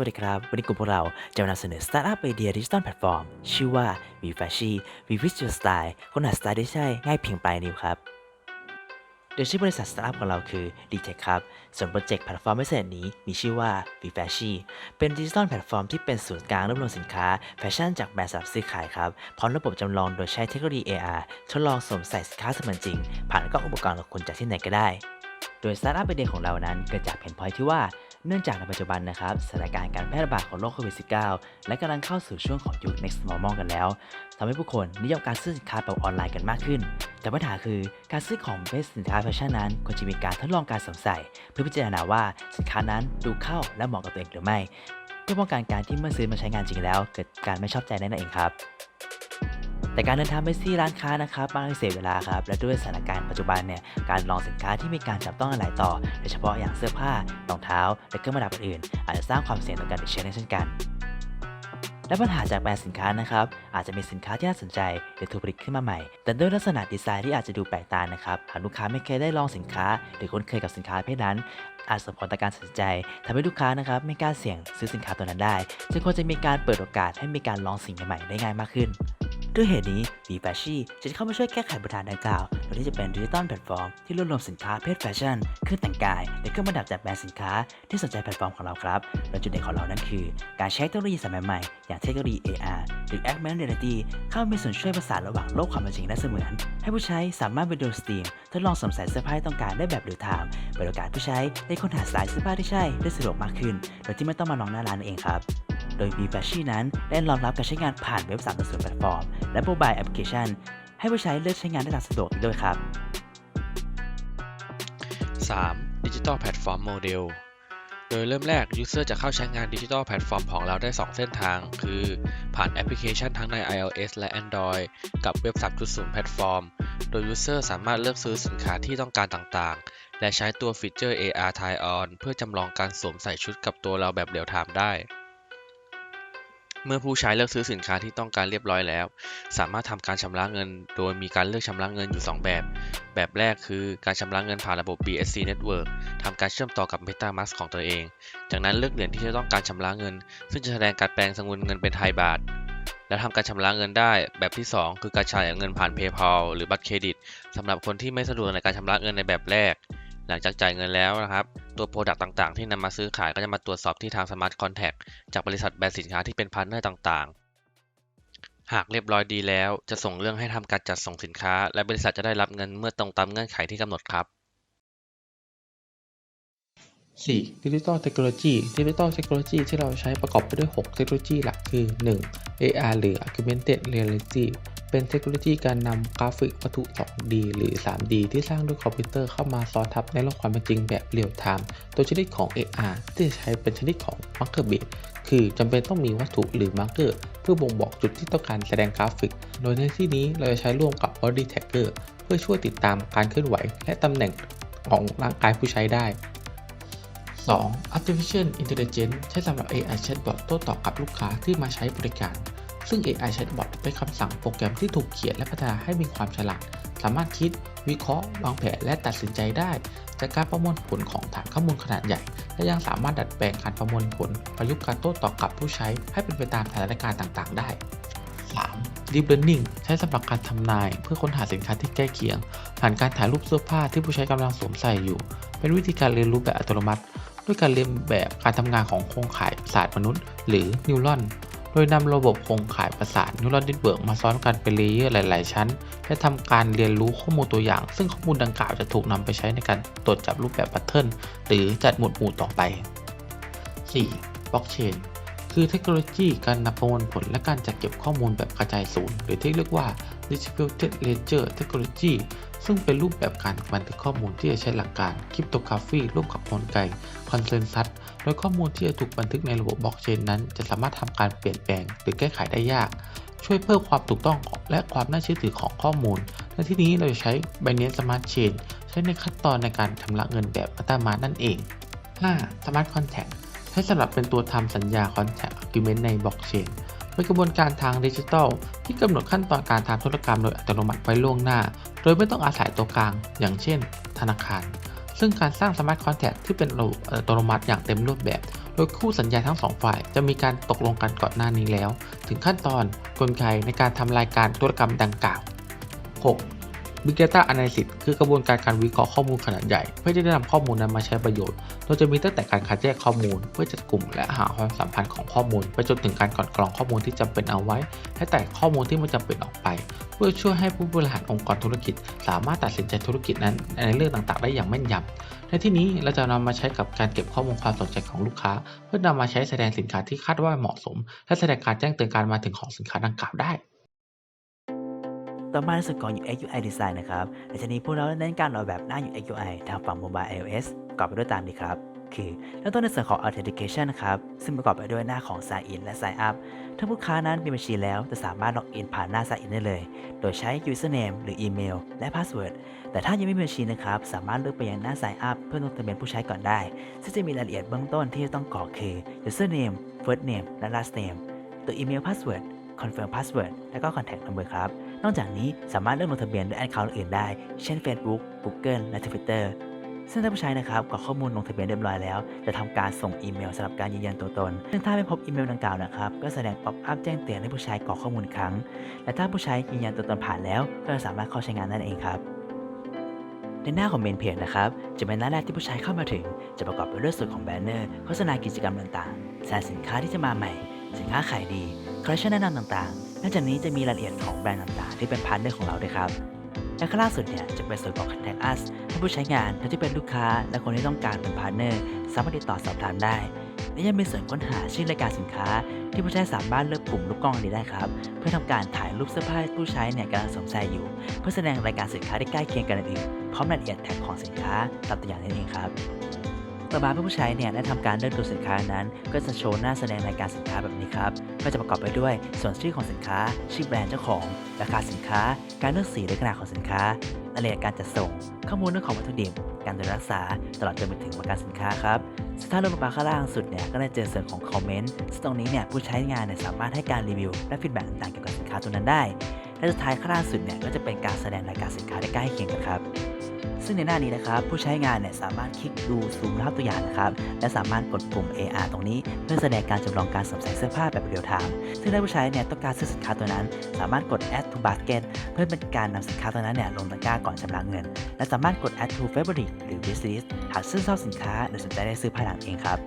สวัสดีครับ วันนี้กลุ่มพวกเราจะมานำเสนอสตาร์ทอัพไอเดียดิจิตอลแพลตฟอร์มชื่อว่า v f a s h y v v i s u a l Style ค้นหาสไตล์ได้ใช่ง่ายเพียงปลายนิ้วครับ โดยชื่อบริษัทสตาร์ทอัพของเราคือ d t e c ครับ ส่วนโปรเจกต์แพลตฟอร์มพิเศษนี้มีชื่อว่า v f a s h y เป็นดิจิตอลแพลตฟอร์มที่เป็นศูนย์กลางรวบรวมสินค้าแฟชั่นจากแบรนด์สำหรับซื้อขายครับ พร้อมระบบจำลองโดยใช้เทคโนโลยี AR ทดลองสวมใส่สินค้าเสมือนจริง ผ่านกล้องอุปกรณ์ของคุณจากที่ไหนก็ได้ โดยสตาร์ทอัพไอเดียของเรานั้นเกิดจากเพนพอยที่ว่า เนื่องจากในปัจจุบันนะครับสถานการณ์การแพร่ระบาดของโรคโควิด -19 และกำลังเข้าสู่ช่วงของยุค next normal กันแล้วทำให้ผู้คนนิยมการซื้อสินค้าแบบออนไลน์กันมากขึ้น แต่ปัญหาคือการซื้อของเป็นสินค้าแฟชั่นนั้นควรจะมีการทดลองการสวมใส่ เพื่อพิจารณาว่าสินค้านั้นดูเข้าและเหมาะกับตัวเองหรือไม่ เพื่อป้องกันการที่เมื่อซื้อมาใช้งานจริงแล้ว เกิดการไม่ชอบใจนั่นเองครับ แต่การเดินทางไปที่ร้านค้านะครับบางทีเสียเวลาครับ และด้วยสถานการณ์ปัจจุบันเนี่ย การลองสินค้าที่มีการจับต้องอะไรต่อ โดยเฉพาะอย่างเสื้อผ้ารองเท้า และเครื่องประดับอื่นๆอาจจะสร้างความเสี่ยงต่อการติดเชื้อได้เช่นกัน และปัญหาจากแบรนด์สินค้านะครับ อาจจะมีสินค้าที่น่าสนใจหรือถูกผลิตขึ้นมาใหม่ แต่ด้วยลักษณะดีไซน์ที่อาจจะดูแปลกตานะครับหากลูกค้าไม่เคยได้ลองสินค้า หรือคุ้นเคยกับสินค้าเพศนั้นอาจส่งผลต่อการตัดสินใจทำให้ลูกค้านะครับไม่กล้าเสี่ยงซื้อสินค้าตัวนั้นได้ จึงควรจะมีการเปิดโอกาสให้มีการลองสิ่งใหม่ๆได้ง่ายมากขึ้น ด้วยเหตุนี้ v f a s h y จะเข้ามาช่วยแก้ไขปัญหาดังกล่าว โดยที่จะเป็นดิจิตอลแพลตฟอร์มที่รวบรวมสินค้าเพศแฟชั่น เครื่องแต่งกาย และเครื่องประดับจากแบรนด์สินค้าที่สนใจแพลตฟอร์มของเราครับ โดยจุดเด่นของเรานั้นคือ การใช้เทคโนโลยีสมัยใหม่ อย่างเทคโนโลยี AR หรือ Augmented Reality เข้ามีส่วนช่วยประสานระหว่างโลกความเป็นจริงและเสมือน ให้ผู้ใช้สามารถไปดูสตรีมทดลองสวมใส่เสื้อผ้าที่ต้องการได้แบบเรียลไทม์เปิดโอกาสผู้ใช้ได้ค้นหาสไตล์เสื้อผ้าที่ใช่ได้สะดวกมากขึ้น โดยที่ไม่ต้องมาลองหน้าร้านเองครับ โดย v f a s h y นั้นได้รองรับการใช้งานผ่านเว็บ3.0แพลตฟอร์ม และโมบายแอปพลิเคชัน ให้ผู้ใช้เลือกใช้งานได้ตามสะดวกอีกด้วยครับ 3. Digital Platform Model โดยเริ่มแรก User จะเข้าใช้งาน Digital Platform ของเราได้ 2 เส้นทาง คือผ่านแอปพลิเคชันทั้งใน iOS และ Android กับเว็บ 3.0 แพลตฟอร์ม โดย User สามารถเลือกซื้อสินค้าที่ต้องการต่างๆ และใช้ตัวฟีเจอร์ AR Try On เพื่อจำลองการสวมใส่ชุดกับตัวเราแบบเรียลไทม์ได้ เมื่อผู้ใช้เลือกซื้อสินค้าที่ต้องการเรียบร้อยแล้ว สามารถทำการชำระเงิน โดยมีการเลือกชำระเงินอยู่ 2 แบบ แบบแรกคือการชำระเงินผ่านระบบ BSC Network ทำการเชื่อมต่อกับ MetaMask ของตัวเอง จากนั้นเลือกเหรียญที่จะต้องการชำระเงิน ซึ่งจะแสดงการแปลงสกุลเงินเป็นไทยบาท และทำการชำระเงินได้ แบบที่ 2 คือการจ่ายเงินผ่าน PayPal หรือบัตรเครดิตสำหรับคนที่ไม่สะดวกในการชำระเงินในแบบแรก หลังจากจ่ายเงินแล้วนะครับ ตัวโปรดักต์ต่างๆ ที่นำมาซื้อขายก็จะมาตรวจสอบที่ทาง Smart Contact จากบริษัทแบรนด์สินค้าที่เป็นพาร์ทเนอร์ต่างๆ หากเรียบร้อยดีแล้ว จะส่งเรื่องให้ทำการจัดส่งสินค้า และบริษัทจะได้รับเงินเมื่อตรงตามเงื่อนไขที่กำหนดครับ 4. Digital Technology Digital Technology ที่เราใช้ประกอบไปด้วย 6 เทคโนโลยีหลักคือ 1. AR หรือ Augmented Reality เป็นเทคโนโลยีการนำกราฟิกวัตถุ 2D หรือ 3D ที่สร้างด้วยคอมพิวเตอร์เข้ามาซ้อนทับในโลกความเป็นจริงแบบเรียลไทม์ตัวชนิดของ AR ที่จะใช้เป็นชนิดของ Marker Base คือจำเป็นต้องมีวัตถุหรือ Marker เพื่อบ่งบอกจุดที่ต้องการแสดงกราฟิก โดยในที่นี้เราจะใช้ร่วมกับ Body Tracker เพื่อช่วยติดตามการเคลื่อนไหว และตำแหน่งของร่างกายผู้ใช้ได้ 2. Artificial Intelligence ใช้สำหรับ AI Chatbot โต้ตอบกับลูกค้าที่มาใช้บริการ ซึ่ง AI Chatbot เป็นคำสั่งโปรแกรมที่ถูกเขียนและพัฒนาให้มีความฉลาด สามารถคิด วิเคราะห์ วางแผน และตัดสินใจได้ จากการประมวลผลของฐานข้อมูลขนาดใหญ่ และยังสามารถดัดแปลงการประมวลผล ประยุกต์การโต้ตอบกับผู้ใช้ ให้เป็นไปตามสถานการณ์ต่างๆ ได้ 3. Deep Learning ใช้สำหรับการทำนาย เพื่อค้นหาสินค้าที่ใกล้เคียง ผ่านการถ่ายรูปเสื้อผ้าที่ผู้ใช้กำลังสวมใส่อยู่ เป็นวิธีการเรียนรู้แบบอัตโนมัติ ด้วยการเรียนแบบการทำงานของโครงข่ายประสาทมนุษย์ หรือนิวรอน ยนำระบบโครงข่ายประสาทนิวรอนเน็ตเวิร์กมาซ้อนกันเป็นเลเยอร์หลาย ๆ ชั้น และทำการเรียนรู้ข้อมูลตัวอย่าง ซึ่งข้อมูลดังกล่าวจะถูกนำไปใช้ในการตรวจจับรูปแบบแพทเทิร์นหรือจัดหมวดหมู่ต่อไป 4. บล็อกเชนคือเทคโนโลยีการนำประมวลผลและการจัดเก็บข้อมูลแบบกระจายศูนย์ หรือที่เรียกว่า Distributed Ledger Technology ซึ่งเป็นรูปแบบการบันทึกข้อมูลที่จะใช้หลักการคริปโตกราฟีร่วมกับกลไกคอนเซนซัสโดยข้อมูลที่จะถูกบันทึกในระบบบล็อกเชนนั้น จะสามารถทำการเปลี่ยนแปลงหรือแก้ไขได้ยาก ช่วยเพิ่มความถูกต้องและความน่าเชื่อถือของข้อมูลในที่นี้เราจะใช้ Binance Smart Chain ใช้ในขั้นตอนในการชำระเงินแบบอัตมานั่นเอง 5. Smart Contract ใช้สำหรับเป็นตัวทำสัญญา Contract Agreement ในบล็อกเชน เป็นกระบวนการทางดิจิทัล ที่กำหนดขั้นตอนการทำธุรกรรมโดยอัตโนมัติไว้ล่วงหน้า โดยไม่ต้องอาศัยตัวกลาง อย่างเช่น ธนาคาร ซึ่งการสร้างสมาร์ทคอนแทคที่เป็นระบบอัตโนมัติอย่างเต็มรูปแบบ โดยคู่สัญญาทั้งสองฝ่าย จะมีการตกลงกันก่อนหน้านี้แล้ว ถึงขั้นตอนกลไกในการทำรายการธุรกรรมดังกล่าว 6. Big Data Analysis คือกระบวนการการวิเคราะห์ข้อมูลขนาดใหญ่ เพื่อที่จะนำข้อมูลนั้นมาใช้ประโยชน์ โดยจะมีตั้งแต่การคัดแยกข้อมูล เพื่อจัดกลุ่มและหาความสัมพันธ์ของข้อมูล ไปจนถึงการกลั่นกรองข้อมูลที่จำเป็นเอาไว้และแตกข้อมูลที่ไม่จำเป็นออกไป เพื่อช่วยให้ผู้บริหารองค์กรธุรกิจ สามารถตัดสินใจธุรกิจนั้นในเรื่องต่างๆ ได้อย่างแม่นยำในที่นี้เราจะนำมาใช้กับการเก็บข้อมูลความสนใจของลูกค้า เพื่อนำมาใช้แสดงสินค้าที่คาดว่าเหมาะสม และแสดงการแจ้งเตือนการมาถึงของสินค้าดังกล่าวได้ ต่อมาในส่วนของ UX UI Design นะครับหลังจากนี้พวกเราเน้นการออกแบบหน้า UX UI ทางฝั่ง Mobile iOS ประกอบไปด้วยตามนี้ครับ คือเริ่มต้นในส่วนของ Authentication นะครับ ซึ่งประกอบไปด้วยหน้าของ Sign In และ Sign Up ถ้าลูกค้านั้นมีบัญชีแล้ว จะสามารถล็อกอินผ่านหน้า Sign In ได้เลย โดยใช้ Username หรืออีเมลและ Password แต่ถ้ายังไม่มีบัญชีนะครับ สามารถเลือกไปยังหน้า Sign Up เพื่อลงทะเบียนผู้ใช้ก่อนได้ ซึ่งจะมีรายละเอียดเบื้องต้นที่จะต้องกรอกคือ Username First Name และ Last Name ตัวอีเมล Password Confirm Password และก็ Contact Number ครับ นอกจากนี้สามารถเลือกลงทะเบียนด้วยแอคเคาท์อื่นได้ เช่น Facebook Google และ Twitter ซึ่งถ้าผู้ใช้นะครับกรอกข้อมูลลงทะเบียนเรียบร้อยแล้ว จะทำการส่งอีเมลสำหรับการยืนยันตัวตน ซึ่งถ้าไม่พบอีเมลดังกล่าวนะครับ ก็แสดงป๊อปอัพแจ้งเตือนให้ผู้ใช้กรอกข้อมูลอีกครั้ง และถ้าผู้ใช้ยืนยันตัวตนผ่านแล้ว ก็จะสามารถเข้าใช้งานนั่นเองครับในหน้าของเมนเพจนะครับจะเป็นหน้าแรกที่ผู้ใช้เข้ามาถึง จะประกอบไปด้วยส่วนของแบนเนอร์โฆษณากิจกรรมต่างๆแสดงสินค้าที่จะมาใหม่ สินค้าขายดีคอลเลคชันแนะนำต่างๆ นอกจากนี้จะมีรายละเอียดของแบรนด์ต่างๆ ที่เป็นพาร์ทเนอร์ของเราด้วยครับและข้างล่าสุดเนี่ยจะเป็นส่วนของ Contact Us ให้ผู้ใช้งานที่เป็นลูกค้า และคนที่ต้องการเป็นพาร์ทเนอร์สามารถติดต่อสอบถามได้ และยังมีส่วนค้นหาชื่อรายการสินค้า ที่ผู้ใช้สามารถเลือกปุ่มลูกกล้องนี้ได้ครับ เพื่อทำการถ่ายรูปเสื้อผ้าผู้ใช้เนี่ยกำลังสวมใส่อยู่ เพื่อแสดงรายการสินค้าที่ใกล้เคียงกันอื่นๆพร้อมรายละเอียดแท็กของสินค้าตามตัวอย่างนั่นเองครับต่อมาเมื่อผู้ใช้เนี่ยได้ทำการเลือกดูสินค้านั้น ก็จะโชว์หน้าแสดงรายการสินค้าแบบนี้ครับ ก็จะประกอบไปด้วยส่วนชื่อของสินค้า ชื่อแบรนด์เจ้าของ ราคาสินค้า การเลือกสีและขนาดของสินค้ารายละเอียดการจัดส่ง ข้อมูลเรื่องของวัตถุดิบ การดูแลรักษา ตลอดจนไปถึงประกันสินค้าครับซึ่งถ้าเลื่อนลงมาข้างล่างสุดเนี่ยก็ได้เจอส่วนของคอมเมนต์ซึ่งตรงนี้เนี่ยผู้ใช้งานเนี่ยสามารถให้การรีวิว และฟีดแบ็กต่างๆเกี่ยวกับสินค้าตัวนั้นได้และสุดท้ายข้างล่างสุดเนี่ยก็จะเป็นการแสดงรายการสินค้าได้ใกล้เคียงกันครับ ซึ่งในหน้านี้นะครับผู้ใช้งานเนี่ยสามารถคลิกดูซูมภาพตัวอย่างนะครับและสามารถกดปุ่ม AR ตรงนี้ เพื่อแสดงการจำลองการสวมใส่เสื้อผ้าแบบเรียลไทม์ซึ่งถ้าผู้ใช้เนี่ยต้องการซื้อสินค้าตัวนั้น สามารถกด add to basket เพื่อเป็นการนำสินค้าตัวนั้นเนี่ยลงตะกร้าก่อนชำระเงิน และสามารถกด add to favorite หรือ wishlist หากซื้อชอบสินค้าหรือสนใจได้ซื้อภายหลังเองครับ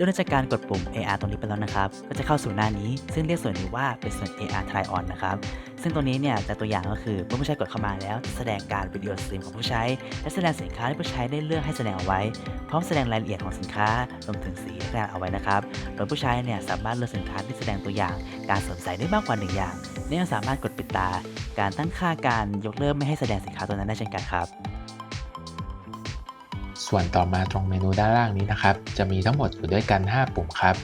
โดยหลังจากการกดปุ่ม AR ตรงนี้ไปแล้วนะครับ ก็จะเข้าสู่หน้านี้ ซึ่งเรียกส่วนนี้ว่าเป็นส่วน AR Try On นะครับ ซึ่งตรงนี้เนี่ยจากตัวอย่างก็คือเมื่อผู้ใช้กดเข้ามาแล้วจะแสดงการวิดีโอสตรีมของผู้ใช้ และแสดงสินค้าที่ผู้ใช้ได้เลือกให้แสดงเอาไว้ พร้อมแสดงรายละเอียดของสินค้ารวมถึงสีที่แสดงเอาไว้นะครับ โดยผู้ใช้เนี่ยสามารถเลือกสินค้าที่แสดงตัวอย่าง การสวมใส่ได้มากกว่าหนึ่งอย่างและยังสามารถกดปิดตา การตั้งค่าการยกเลิกไม่ให้แสดงสินค้าตัวนั้นได้เช่นกันครับ ส่วนต่อมาตรงเมนูด้านล่างนี้นะครับ จะมีทั้งหมดอยู่ด้วยกัน 5 ปุ่มครับ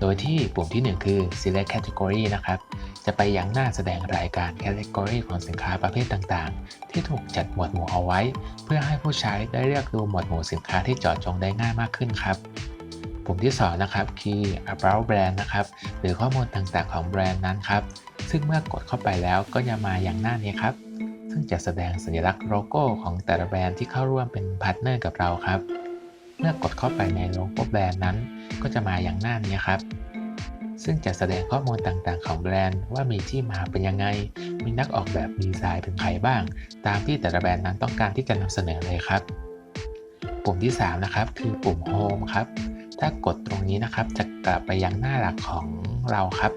โดยที่ปุ่มที่ 1 คือ select category นะครับ จะไปยังหน้าแสดงรายการ category ของสินค้าประเภทต่างๆ ที่ถูกจัดหมวดหมู่เอาไว้ เพื่อให้ผู้ใช้ได้เลือกดูหมวดหมู่สินค้าที่เจาะจงได้ง่ายมากขึ้นครับปุ่มที่ 2 นะครับคือ about brand นะครับ หรือข้อมูลต่างๆของแบรนด์นั้นครับ ซึ่งเมื่อกดเข้าไปแล้วก็จะมาอย่างหน้านี้ครับ ซึ่งจะแสดงสัญลักษณ์โลโก้ของแต่ละแบรนด์ที่เข้าร่วมเป็นพาร์ทเนอร์กับเราครับ เมื่อกดเข้าไปในโลโก้แบรนด์นั้น ก็จะมาอย่างหน้านี้ครับ ซึ่งจะแสดงข้อมูลต่างๆ ของแบรนด์ว่ามีที่มาเป็นยังไง มีนักออกแบบดีไซน์เป็นใครบ้าง ตามที่แต่ละแบรนด์นั้นต้องการที่จะนำเสนอเลยครับ ปุ่มที่ 3 นะครับ คือปุ่ม Home ครับ ถ้ากดตรงนี้นะครับจะกลับไปยังหน้าหลักของเราครับ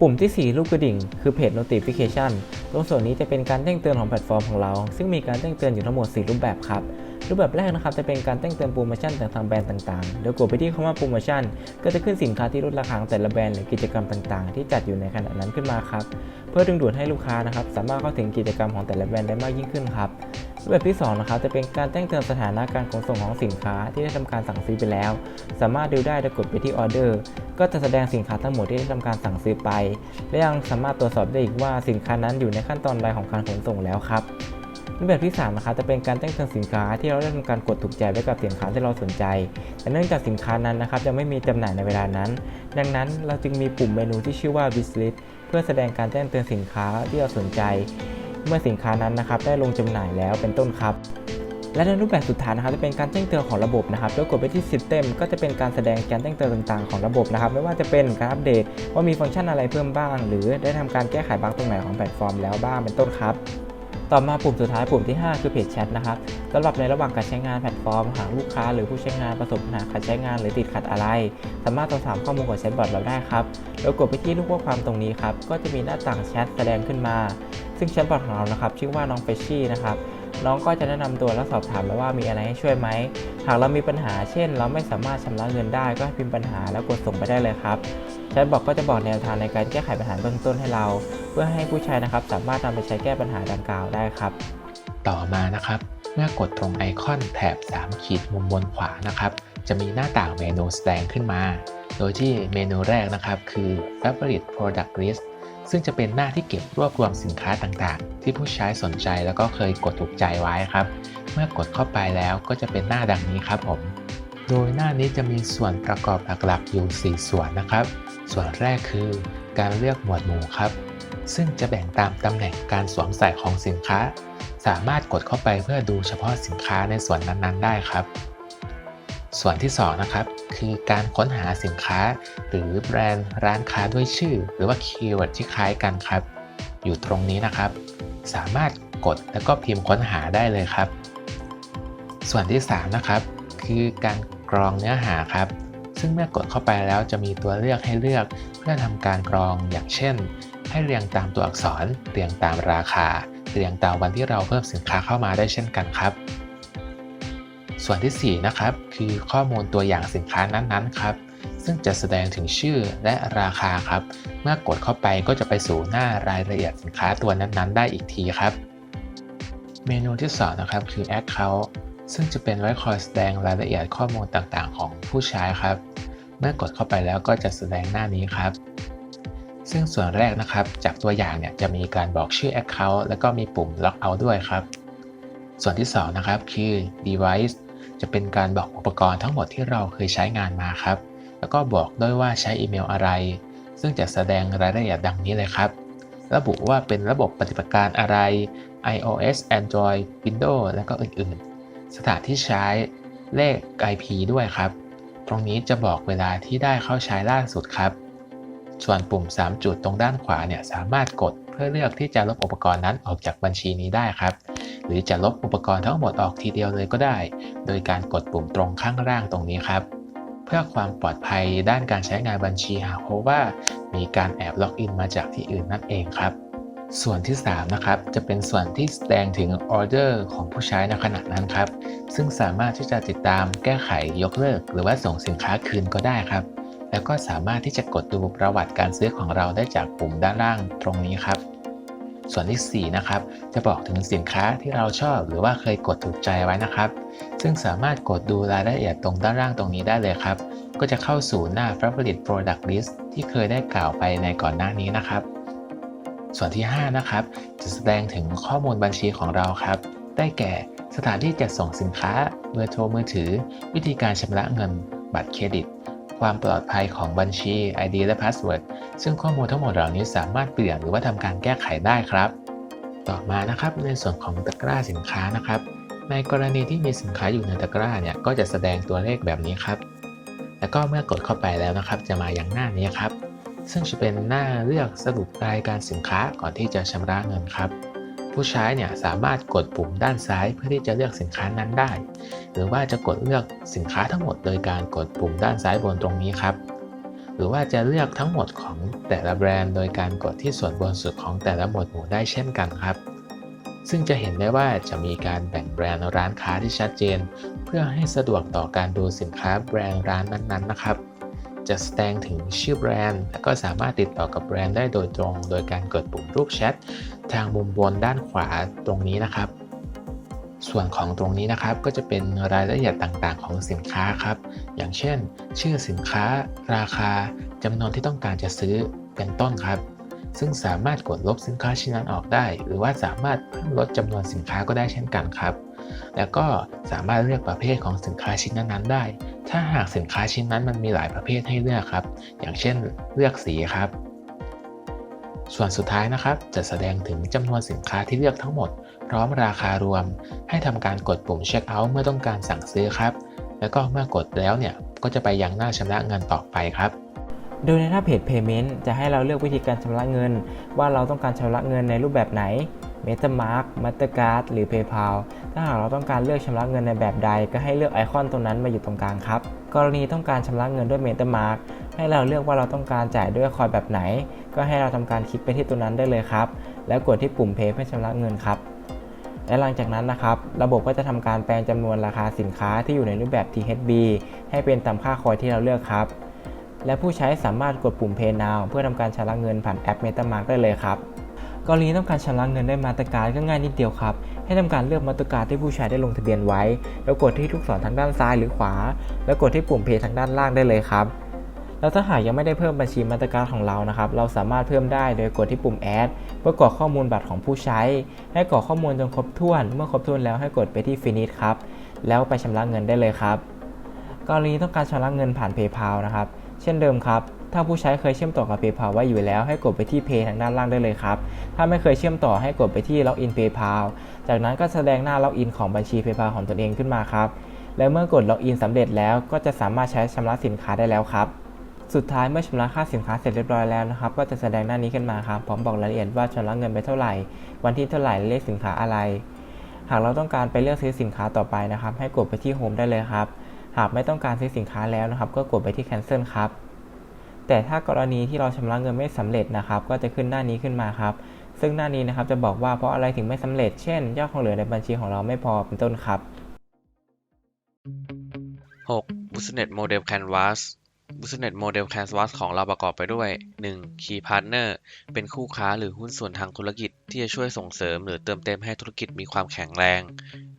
ปุ่มที่ 4 รูปกระดิ่ง คือเพจ notification ตรงส่วนนี้จะเป็นการแจ้งเตือนของแพลตฟอร์มของเรา ซึ่งมีการแจ้งเตือนอยู่ทั้งหมด 4 รูปแบบครับ รูปแบบแรกนะครับจะเป็นการแจ้งเตือนโปรโมชั่นจากทางแบรนด์ต่างๆ โดยกดไปที่คำว่าโปรโมชั่น ก็จะขึ้นสินค้าที่ลดราคาแต่ละแบรนด์หรือกิจกรรมต่าง ๆ ที่จัดอยู่ในขณะนั้นขึ้นมาครับ เพื่อดึงดูดให้ลูกค้านะครับสามารถเข้าถึงกิจกรรมของแต่ละแบรนด์ได้มากยิ่งขึ้นครับ รูปแบบที่2นะครับจะเป็นการแจ้งเตือนสถานะการขนส่งของสินค้าที่ได้ทำการสั่งซื้อไปแล้ว สามารถดูได้โดยกดไปที่ออเดอร์ก็จะแสดงสินค้าทั้งหมดที่ได้ทำการสั่งซื้อไป และยังสามารถตรวจสอบได้อีกว่าสินค้านั้นอยู่ในขั้นตอนใดของการขนส่งแล้วครับรูปแบบที่3นะครับจะเป็นการแจ้งเตือนสินค้าที่เราได้ทำการกดถูกใจไว้กับสินค้าที่เราสนใจ แต่เนื่องจากสินค้านั้นนะครับยังไม่มีจำหน่ายในเวลานั้น ดังนั้นเราจึงมีปุ่มเมนูที่ชื่อว่า wishlist เพื่อแสดงการแจ้งเตือนสินค้าที่เราสนใจ เมื่อสินค้านั้นนะครับได้ลงจำหน่ายแล้วเป็นต้นครับ และในรูปแบบสุดท้ายนะครับจะเป็นการแจ้งเตือนของระบบนะครับโดยกดไปที่ System ก็จะเป็นการแสดงการแจ้งเตือนต่างๆของระบบนะครับ ไม่ว่าจะเป็นการอัปเดตว่ามีฟังก์ชันอะไรเพิ่มบ้าง หรือได้ทำการแก้ไขบั๊กตรงไหนของแพลตฟอร์มแล้วบ้างเป็นต้นครับต่อมาปุ่มสุดท้ายปุ่มที่ 5 คือเพจแชทนะครับสำหรับในระหว่างการใช้งานแพลตฟอร์ม หากลูกค้าหรือผู้ใช้งานประสบปัญหาการใช้งานหรือติดขัดอะไร สามารถสอบถามข้อมูลกับแชทบอทเราได้ครับโดยกดไปที่รูปข้อความตรงนี้ครับ ก็จะมีหน้าต่างแชทแสดงขึ้นมา ซึ่งแชทบอทของเรานะครับชื่อว่าน้องเฟชชี่นะครับน้องก็จะแนะนำตัวและสอบถามเราว่ามีอะไรให้ช่วยไหม หากเรามีปัญหาเช่น เราไม่สามารถชำระเงินได้ก็ให้พิมพ์ปัญหาแล้วกดส่งไปได้เลยครับแชทบอทก็จะบอกแนวทางในการแก้ไขปัญหาเบื้องต้นให้เรา เพื่อให้ผู้ใช้นะครับสามารถนำไปใช้แก้ปัญหาดังกล่าวได้ครับ ต่อมานะครับ เมื่อกดตรงไอคอนแถบ 3 ขีดมุมบนขวานะครับ จะมีหน้าต่างเมนูแสดงขึ้นมา โดยที่เมนูแรกนะครับคือ Favorite Product List ซึ่งจะเป็นหน้าที่เก็บรวบรวมสินค้าต่างๆ ที่ผู้ใช้สนใจแล้วก็เคยกดถูกใจไว้ครับ เมื่อกดเข้าไปแล้วก็จะเป็นหน้าดังนี้ครับผม โดยหน้านี้จะมีส่วนประกอบหลักๆอยู่ 4 ส่วนนะครับ ส่วนแรกคือการเลือกหมวดหมู่ครับ ซึ่งจะแบ่งตามตำแหน่งการสวมใส่ของสินค้า สามารถกดเข้าไปเพื่อดูเฉพาะสินค้าในส่วนนั้นๆ ได้ครับ ส่วนที่2นะครับ คือการค้นหาสินค้า หรือแบรนด์ร้านค้าด้วยชื่อ หรือว่าคีย์เวิร์ดที่คล้ายกันครับ อยู่ตรงนี้นะครับ สามารถกดแล้วก็พิมพ์ค้นหาได้เลยครับ ส่วนที่ 3 นะครับ คือการกรองเนื้อหาครับ ซึ่งเมื่อกดเข้าไปแล้วจะมีตัวเลือกให้เลือก เพื่อทำการกรองอย่างเช่น ให้เรียงตามตัวอักษร เรียงตามราคา เรียงตามวันที่เราเพิ่มสินค้าเข้ามาได้เช่นกันครับ ส่วนที่ 4 นะครับ คือข้อมูลตัวอย่างสินค้านั้นๆ ครับ ซึ่งจะแสดงถึงชื่อและราคาครับ เมื่อกดเข้าไปก็จะไปสู่หน้ารายละเอียดสินค้าตัวนั้นๆ ได้อีกทีครับ เมนูที่ 2 นะครับ คือ Account ซึ่งจะเป็นไว้คอยแสดงรายละเอียดข้อมูลต่างๆ ของผู้ใช้ครับ เมื่อกดเข้าไปแล้วก็จะแสดงหน้านี้ครับ ซึ่งส่วนแรกนะครับ จากตัวอย่างเนี่ยจะมีการบอกชื่อ Account แล้วก็มีปุ่ม Log Out ด้วยครับ ส่วนที่ 2 นะครับคือ Device จะเป็นการบอกอุปกรณ์ทั้งหมดที่เราเคยใช้งานมาครับ แล้วก็บอกด้วยว่าใช้อีเมลอะไร ซึ่งจะแสดงรายละเอียดดังนี้เลยครับ ระบุว่าเป็นระบบปฏิบัติการอะไร iOS Android Windows และก็อื่นๆ สถานที่ใช้เลข IP ด้วยครับ ตรงนี้จะบอกเวลาที่ได้เข้าใช้ล่าสุดครับ ส่วนปุ่ม 3 จุดตรงด้านขวาเนี่ยสามารถกดเพื่อเลือกที่จะลบอุปกรณ์นั้นออกจากบัญชีนี้ได้ครับ หรือจะลบอุปกรณ์ทั้งหมดออกทีเดียวเลยก็ได้ โดยการกดปุ่มตรงข้างล่างตรงนี้ครับ เพื่อความปลอดภัยด้านการใช้งานบัญชีหากพบว่า มีการแอบล็อกอินมาจากที่อื่นนั่นเองครับ ส่วนที่ 3 นะครับ จะเป็นส่วนที่แสดงถึงออเดอร์ของผู้ใช้ในขณะนั้นครับ ซึ่งสามารถที่จะติดตามแก้ไขยกเลิก หรือว่าส่งสินค้าคืนก็ได้ครับแล้วก็สามารถที่จะกดดูประวัติการซื้อของเราได้จากปุ่มด้านล่างตรงนี้ครับ ส่วนที่ 4 นะครับ จะบอกถึงสินค้าที่เราชอบหรือว่าเคยกดถูกใจไว้นะครับ ซึ่งสามารถกดดูรายละเอียดตรงด้านล่างตรงนี้ได้เลยครับ ก็จะเข้าสู่หน้า Favorite Product List ที่เคยได้กล่าวไปในก่อนหน้านี้นะครับ ส่วนที่ 5 นะครับ จะแสดงถึงข้อมูลบัญชีของเราครับ ได้แก่สถานที่จัดส่งสินค้า เบอร์โทรมือถือ วิธีการชำระเงิน บัตรเครดิต ความปลอดภัยของบัญชี ID และ Password ซึ่งข้อมูลทั้งหมดเหล่านี้สามารถเปลี่ยนหรือว่าทำการแก้ไขได้ครับ ต่อมานะครับในส่วนของตะกร้าสินค้านะครับ ในกรณีที่มีสินค้าอยู่ในตะกร้าเนี่ยก็จะแสดงตัวเลขแบบนี้ครับ แล้วก็เมื่อกดเข้าไปแล้วนะครับ จะมาอย่างหน้านี้ครับ ซึ่งจะเป็นหน้าเลือกสรุปรายการสินค้าก่อนที่จะชำระเงินครับ ผู้ใช้เนี่ยสามารถกดปุ่มด้านซ้ายเพื่อที่จะเลือกสินค้านั้นได้ หรือว่าจะกดเลือกสินค้าทั้งหมดโดยการกดปุ่มด้านซ้ายบนตรงนี้ครับ หรือว่าจะเลือกทั้งหมดของแต่ละแบรนด์โดยการกดที่ส่วนบนสุดของแต่ละหมวดหมู่ได้เช่นกันครับ ซึ่งจะเห็นได้ว่าจะมีการแบ่งแบรนด์ร้านค้าที่ชัดเจน เพื่อให้สะดวกต่อการดูสินค้าแบรนด์ร้านนั้นๆนะครับ จะแสดงถึงชื่อแบรนด์ และก็สามารถติดต่อกับแบรนด์ได้โดยตรง โดยการกดปุ่มรูปแชททางมุมบนด้านขวาตรงนี้นะครับ ส่วนของตรงนี้นะครับก็จะเป็นรายละเอียดต่างๆ ของสินค้าครับ อย่างเช่น ชื่อสินค้า ราคาจำนวนที่ต้องการจะซื้อเป็นต้นครับซึ่งสามารถกดลบสินค้าชิ้นนั้นออกได้ หรือว่าสามารถเพิ่มลดจำนวนสินค้าก็ได้เช่นกันครับ แล้วก็สามารถเลือกประเภทของสินค้าชิ้นนั้นๆได้ ถ้าหากสินค้าชิ้นนั้นมันมีหลายประเภทให้เลือกครับ อย่างเช่นเลือกสีครับ ส่วนสุดท้ายนะครับ จะแสดงถึงจำนวนสินค้าที่เลือกทั้งหมด พร้อมราคารวม ให้ทำการกดปุ่มเช็คเอาท์เมื่อต้องการสั่งซื้อครับ แล้วก็เมื่อกดแล้วเนี่ยก็จะไปยังหน้าชำระเงินต่อไปครับโดยในหน้าเพจ Payment จะให้เราเลือกวิธีการชำระเงิน ว่าเราต้องการชำระเงินในรูปแบบไหน MetaMask Mastercard หรือ PayPal ถ้าหากเราต้องการเลือกชำระเงินในแบบใด ก็ให้เลือกไอคอนตรงนั้นมาอยู่ตรงกลางครับ กรณีต้องการชำระเงินด้วย MetaMask ให้เราเลือกว่าเราต้องการจ่ายด้วยคอยแบบไหน ก็ให้เราทำการคลิกไปที่ตัวนั้นได้เลยครับ แล้วกดที่ปุ่ม Pay เพื่อชำระเงินครับและหลังจากนั้นนะครับ ระบบก็จะทำการแปลงจำนวนราคาสินค้าที่อยู่ในรูปแบบ THB ให้เป็นตามค่าคอยที่เราเลือกครับ และผู้ใช้สามารถกดปุ่ม Pay Now เพื่อทำการชำระเงินผ่านแอป MetaMask ได้เลยครับ กรณีต้องการชำระเงินได้มาตรการก็ง่ายนิดเดียวครับ ให้ทำการเลือกมาตรการที่ผู้ใช้ได้ลงทะเบียนไว้ แล้วกดที่ลูกศรทางด้านซ้ายหรือขวา แล้วกดที่ปุ่ม Pay ทางด้านล่างได้เลยครับแล้วถ้าหากยังไม่ได้เพิ่มบัญชีมาตรการของเรานะครับ เราสามารถเพิ่มได้โดยกดที่ปุ่ม Add เพื่อกรอกข้อมูลบัตรของผู้ใช้ ให้กรอกข้อมูลจนครบถ้วน เมื่อครบถ้วนแล้วให้กดไปที่ Finish ครับ แล้วไปชำระเงินได้เลยครับ กรณีต้องการชำระเงินผ่าน PayPal นะครับ เช่นเดิมครับ ถ้าผู้ใช้เคยเชื่อมต่อกับ PayPal ไว้อยู่แล้วให้กดไปที่ Pay ทางด้านล่างได้เลยครับ ถ้าไม่เคยเชื่อมต่อให้กดไปที่ Login PayPal จากนั้นก็แสดงหน้า Login ของบัญชี PayPal ของตนเองขึ้นมาครับ และเมื่อกด Login สำเร็จแล้วก็จะสามารถใช้ชำระสินค้าได้แล้วครับสุดท้ายเมื่อชำระค่าสินค้าเสร็จเรียบร้อยแล้วนะครับ ก็จะแสดงหน้านี้ขึ้นมาครับพร้อมบอกรายละเอียดว่าชำระเงินไปเท่าไหร่ วันที่เท่าไหร่เลขสินค้าอะไร หากเราต้องการไปเลือกซื้อสินค้าต่อไปนะครับ ให้กดไปที่ Home ได้เลยครับ หากไม่ต้องการซื้อสินค้าแล้วนะครับ ก็กดไปที่ Cancel ครับ แต่ถ้ากรณีที่เราชำระเงินไม่สำเร็จนะครับ ก็จะขึ้นหน้านี้ขึ้นมาครับ ซึ่งหน้านี้นะครับจะบอกว่าเพราะอะไรถึงไม่สำเร็จ เช่น ยอดของเหลือในบัญชีของเราไม่พอเป็นต้นครับ 6. Business Model Canvas Business Model Canvas ของเราประกอบไปด้วย 1. Key Partner เป็นคู่ค้าหรือหุ้นส่วนทางธุรกิจที่จะช่วยส่งเสริมหรือเติมเต็มให้ธุรกิจมีความแข็งแรง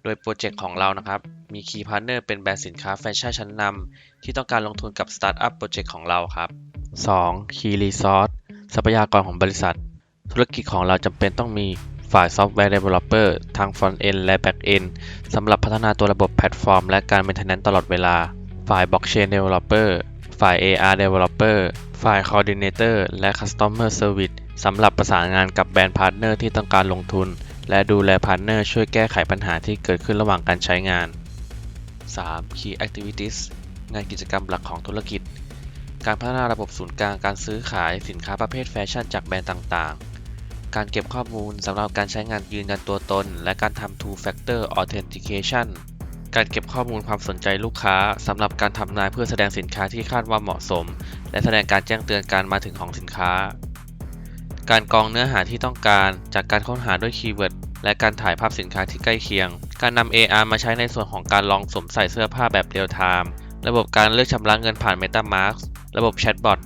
โดยโปรเจกต์ของเรานะครับ มี Key Partner เป็นแบรนด์สินค้าแฟชั่นชั้นนำที่ต้องการลงทุนกับสตาร์ทอัพโปรเจกต์ของเราครับ 2. Key Resource ทรัพยากรของบริษัท ธุรกิจของเราจำเป็นต้องมีฝ่ายซอฟต์แวร์ Developer ทั้ง Front End และ Back End สำหรับพัฒนาตัวระบบแพลตฟอร์ม และการ Maintenance ตลอดเวลา ฝ่าย Blockchain Developer ฝ่าย AR Developer ฝ่าย Coordinator และ Customer Service สำหรับประสานงานกับแบรนด์พาร์ทเนอร์ที่ต้องการลงทุน และดูแลพาร์ทเนอร์ช่วยแก้ไขปัญหาที่เกิดขึ้นระหว่างการใช้งาน 3. Key Activities งานกิจกรรมหลักของธุรกิจ การพัฒนาระบบศูนย์กลางการซื้อขายสินค้าประเภทแฟชั่นจากแบรนด์ต่างๆ การเก็บข้อมูลสำหรับการใช้งานยืนยันตัวตน และการทำ two factor authentication การเก็บข้อมูลความสนใจลูกค้าสำหรับการทำนายเพื่อแสดงสินค้าที่คาดว่าเหมาะสม และแสดงการแจ้งเตือนการมาถึงของสินค้า การกรองเนื้อหาที่ต้องการจากการค้นหาด้วยคีย์เวิร์ดและการถ่ายภาพสินค้าที่ใกล้เคียง การนำ AR มาใช้ในส่วนของการลองสวมใส่เสื้อผ้าแบบเรียลไทม์ ระบบการเลือกชำระเงินผ่าน MetaMask ระบบแชทบอท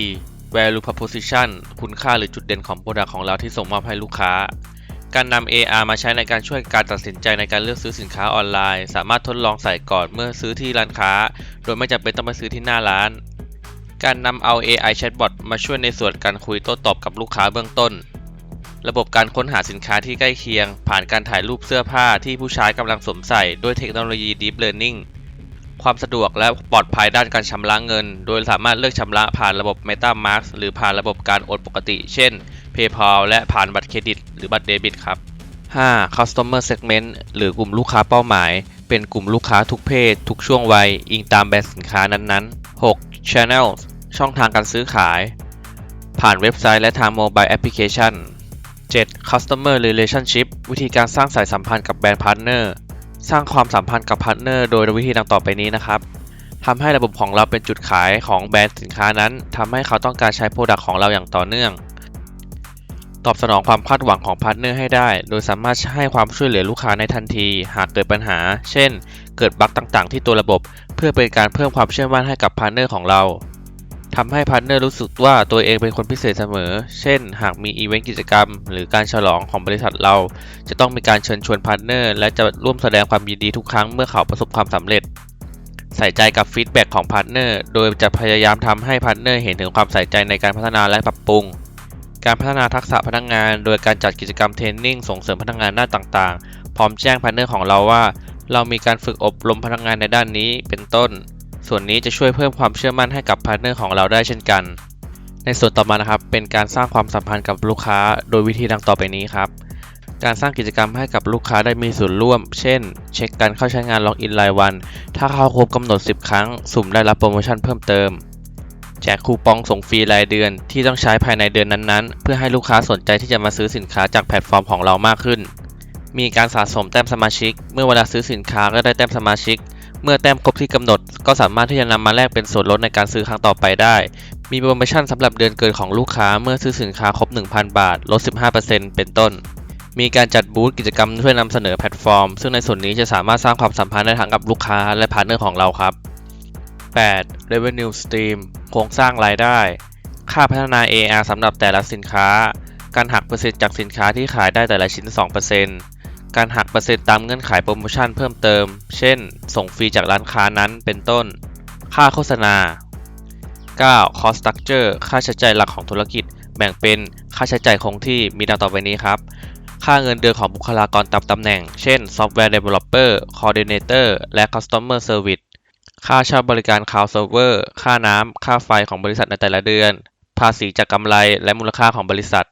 4. Value Proposition คุณค่าหรือจุดเด่นของโปรดักต์ของเราที่ส่งมอบให้ลูกค้า การนำ AR มาใช้ในการช่วยการตัดสินใจในการเลือกซื้อสินค้าออนไลน์ สามารถทดลองใส่ก่อนเมื่อซื้อที่ร้านค้า โดยไม่จำเป็นต้องไปซื้อที่หน้าร้าน การนำเอา AI Chatbot มาช่วยในส่วนการคุยโต้ตอบกับลูกค้าเบื้องต้นระบบการค้นหาสินค้าที่ใกล้เคียง ผ่านการถ่ายรูปเสื้อผ้าที่ผู้ใช้กำลังสวมใส่ด้วยเทคโนโลยี Deep Learning ความสะดวกและปลอดภัยด้านการชำระเงิน โดยสามารถเลือกชำระผ่านระบบ MetaMask หรือผ่านระบบการโอนปกติ เช่น PayPal และผ่านบัตรเครดิต หรือบัตรเดบิตครับ 5. Customer Segment หรือกลุ่มลูกค้าเป้าหมาย เป็นกลุ่มลูกค้าทุกเพศ ทุกช่วงวัย อิงตามแบรนด์สินค้านั้นๆ 6. Channel ช่องทางการซื้อขาย ผ่านเว็บไซต์และทางโมบายแอปพลิเคชัน 7. Customer Relationship วิธีการสร้างสายสัมพันธ์กับแบรนด์พาร์ทเนอร์ สร้างความสัมพันธ์กับพาร์ทเนอร์โดยวิธีดังต่อไปนี้นะครับทำให้ระบบของเราเป็นจุดขายของแบรนด์สินค้านั้นทำให้เขาต้องการใช้โปรดักต์ของเราอย่างต่อเนื่อง ตอบสนองความคาดหวังของพาร์ทเนอร์ให้ได้ โดยสามารถให้ความช่วยเหลือลูกค้าในทันที หากเกิดปัญหา เช่น เกิดบั๊กต่างๆ ที่ตัวระบบ เพื่อเป็นการเพิ่มความเชื่อมั่นให้กับพาร์ทเนอร์ของเรา ทำให้พาร์ทเนอร์รู้สึกว่าตัวเองเป็นคนพิเศษเสมอ เช่น หากมีอีเวนต์กิจกรรม หรือการฉลองของบริษัทเรา จะต้องมีการเชิญชวนพาร์ทเนอร์และจะร่วมแสดงความยินดีทุกครั้งเมื่อเขาประสบความสำเร็จ ใส่ใจกับฟีดแบ็กของพาร์ทเนอร์โดยจะพยายามทำให้พาร์ทเนอร์เห็นถึงความใส่ใจในการพัฒนาและปรับปรุง การพัฒนาทักษะพนักงาน โดยการจัดกิจกรรมเทรนนิ่งส่งเสริมพนักงานด้านต่างๆ พร้อมแจ้งพาร์ทเนอร์ของเราว่า เรามีการฝึกอบรมพนักงานในด้านนี้เป็นต้น ส่วนนี้จะช่วยเพิ่มความเชื่อมั่นให้กับพาร์ทเนอร์ของเราได้เช่นกัน ในส่วนต่อมานะครับ เป็นการสร้างความสัมพันธ์กับลูกค้า โดยวิธีดังต่อไปนี้ครับ การสร้างกิจกรรมให้กับลูกค้าได้มีส่วนร่วม เช่น เช็คการเข้าใช้งานล็อกอินรายวัน ถ้าเข้าครบกำหนด 10 ครั้ง สุ่มได้รับโปรโมชั่นเพิ่มเติม แจกคูปองส่งฟรีรายเดือนที่ต้องใช้ภายในเดือนนั้นๆ เพื่อให้ลูกค้าสนใจที่จะมาซื้อสินค้าจากแพลตฟอร์มของเรามากขึ้น มีการสะสมแต้มสมาชิก เมื่อเวลาซื้อสินค้าก็ได้แต้มสมาชิก เมื่อแต้มครบที่กำหนด ก็สามารถที่จะนำมาแลกเป็นส่วนลดในการซื้อครั้งต่อไปได้ มีโปรโมชั่นสำหรับเดือนเกิดของลูกค้าเมื่อซื้อสินค้าครบ 1,000 บาท ลด 15%เป็นต้น มีการจัดบูธกิจกรรมเพื่อนำเสนอแพลตฟอร์ม ซึ่งในส่วนนี้จะสามารถสร้างความสัมพันธ์ได้ทั้งกับลูกค้าและพาร์ทเนอร์ของเราครับ 8. Revenue Stream โครงสร้างรายได้ ค่าพัฒนา AR สำหรับแต่ละสินค้า การหักเปอร์เซ็นต์จากสินค้าที่ขายได้แต่ละชิ้น 2% การหักเปอร์เซ็นต์ตามเงื่อนไขโปรโมชั่นเพิ่มเติม เช่น ส่งฟรีจากร้านค้านั้นเป็นต้น ค่าโฆษณา 9. Cost Structure ค่าใช้จ่ายหลักของธุรกิจ แบ่งเป็นค่าใช้จ่ายคงที่มีดังต่อไปนี้ครับ ค่าเงินเดือนของบุคลากรตามตำแหน่ง เช่น Software Developer Coordinator และ Customer Service ค่าเช่าบริการ Cloud Server ค่าน้ำ ค่าไฟของบริษัทในแต่ละเดือน ภาษีจากกำไรและมูลค่าของบริษัท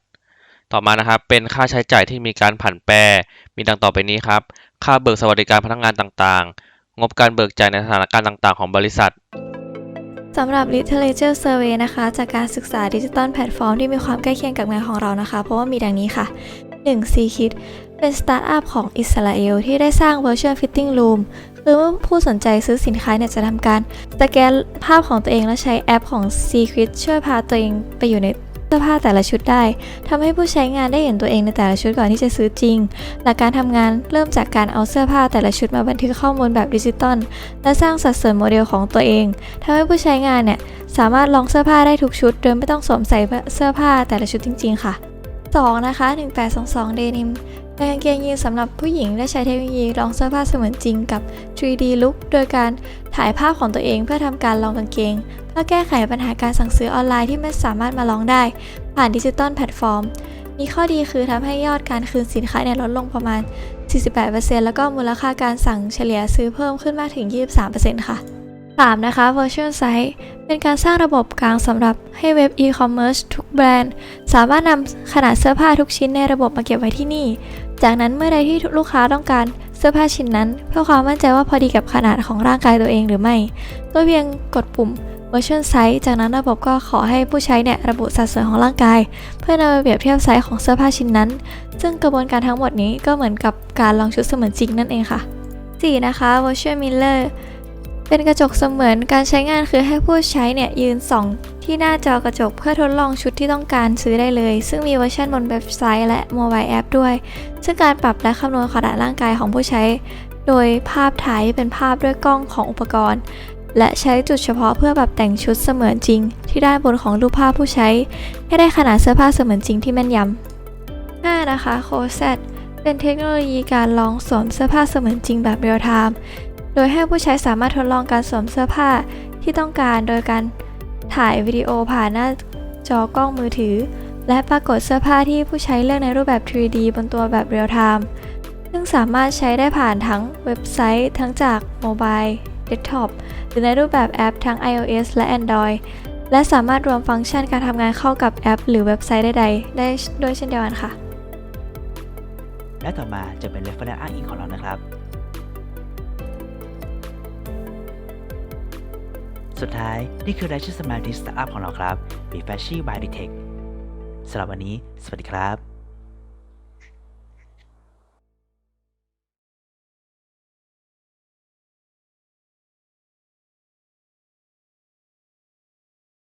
ต่อมานะครับ เป็นค่าใช้จ่ายที่มีการผันแปร มีดังต่อไปนี้ครับ ค่าเบิกสวัสดิการพนักงานต่างๆ งบการเบิกจ่ายในสถานการณ์ต่าง ๆ ของบริษัทสำหรับ Literature Survey นะคะ จากการศึกษาดิจิตอลแพลตฟอร์มที่มีความใกล้เคียงกับงานของเรานะคะ เพราะว่ามีดังนี้ค่ะ 1. c k i t เป็นสตาร์ทอัพของอิสราเอลที่ได้สร้าง Virtual Fitting Room คือเมื่อผู้สนใจซื้อสินค้าเนี่ยจะทำการสแกนภาพของตัวเองและใช้แอปของ c k i t ช่วยพาตัวเองไปอยู่ใน สื้อผ้าแต่ละชุดได้ทำให้ผู้ใช้งานได้เห็นตัวเองในแต่ละชุดก่อนที่จะซื้อจริง หลักการทำงานเริ่มจากการเอาเสื้อผ้าแต่ละชุดมาบันทึกข้อมูลแบบดิจิตอลและสร้างสัดส่วนโมเดลของตัวเองทำให้ผู้ใช้งานเนี่ยสามารถลองเสื้อผ้าได้ทุกชุดโดยไม่ต้องสวมใส่เสื้อผ้าแต่ละชุดจริง ๆ ค่ะ 2. นะคะ 1822 Denim เป็นกางเกงยีนสำหรับผู้หญิงได้ใช้เทคโนโลยีลองเสื้อผ้าเสมือนจริงกับ 3D Look โดยการถ่ายภาพของตัวเองเพื่อทำการลองกางเกง เพื่อแก้ไขปัญหาการสั่งซื้อออนไลน์ที่ไม่สามารถมาลองได้ ผ่านดิจิตอลแพลตฟอร์ม มีข้อดีคือทำให้ยอดการคืนสินค้าเนี่ยลดลงประมาณ 48%แล้วก็มูลค่าการสั่งเฉลี่ยซื้อเพิ่มขึ้นมากถึง 23%ค่ะ 3. นะคะ Virtual Site เป็นการสร้างระบบกลางสำหรับให้เว็บ e-commerce ทุกแบรนด์ สามารถนำขนาดเสื้อผ้าทุกชิ้นในระบบมาเก็บไว้ที่นี่ จากนั้นเมื่อใดที่ลูกค้าต้องการเสื้อผ้าชิ้นนั้น เพื่อความมั่นใจว่าพอดีกับขนาดของร่างกายตัวเองหรือไม่ ก็เพียงกดปุ่ม Virtual Size จากนั้นระบบก็ขอให้ผู้ใช้เนี่ยระบุสัดส่วนของร่างกาย เพื่อนำมาเปรียบเทียบไซส์ของเสื้อผ้าชิ้นนั้น ซึ่งกระบวนการทั้งหมดนี้ก็เหมือนกับการลองชุดเสมือนจริงนั่นเองค่ะ 4. นะคะ Virtual Mirror เป็นกระจกเสมือนการใช้งานคือให้ผู้ใช้เนี่ยยืนส่องที่หน้าจอกระจกเพื่อทดลองชุดที่ต้องการซื้อได้เลย ซึ่งมีเวอร์ชันบนเว็บไซต์และโมบายแอปด้วย ซึ่งการปรับและคำนวณขนาดร่างกายของผู้ใช้ โดยภาพถ่ายเป็นภาพด้วยกล้องของอุปกรณ์ และใช้จุดเฉพาะเพื่อปรับแต่งชุดเสมือนจริง ที่ด้านบนของรูปภาพผู้ใช้ ให้ได้ขนาดเสื้อผ้าเสมือนจริงที่แม่นยำ 5. นะคะ c o s e t เป็นเทคโนโลยีการลองสวมเสื้อผ้าเสมือนจริงแบบเรียลไทม์โดยให้ผู้ใช้สามารถทดลองการสวมเสื้อผ้าที่ต้องการโดยการถ่ายวิดีโอผ่านหน้าจอกล้องมือถือ และปรากฏเสื้อผ้าที่ผู้ใช้เลือกในรูปแบบ 3D บนตัวแบบเรียลไทม์ซึ่งสามารถใช้ได้ผ่านทั้งเว็บไซต์ทั้งจากโมบายเดสก์ท็อป รือในรูปแบบแอปทั้ง iOS และ Android และสามารถรวมฟังก์ชันการทำงานเข้ากับแอป หรือเว็บไซต์ใดๆ ได้ด้วยเช่นเดียวกันค่ะ และต่อมาจะเป็น reference อ้างอิงของเรานะครับ สุดท้ายนี่คือรายชื่อสมาชิกสตาร์ทอัพของเราครับมีแฟชชี่บายดิเทคสำหรับวันนี้ สวัสดีครับ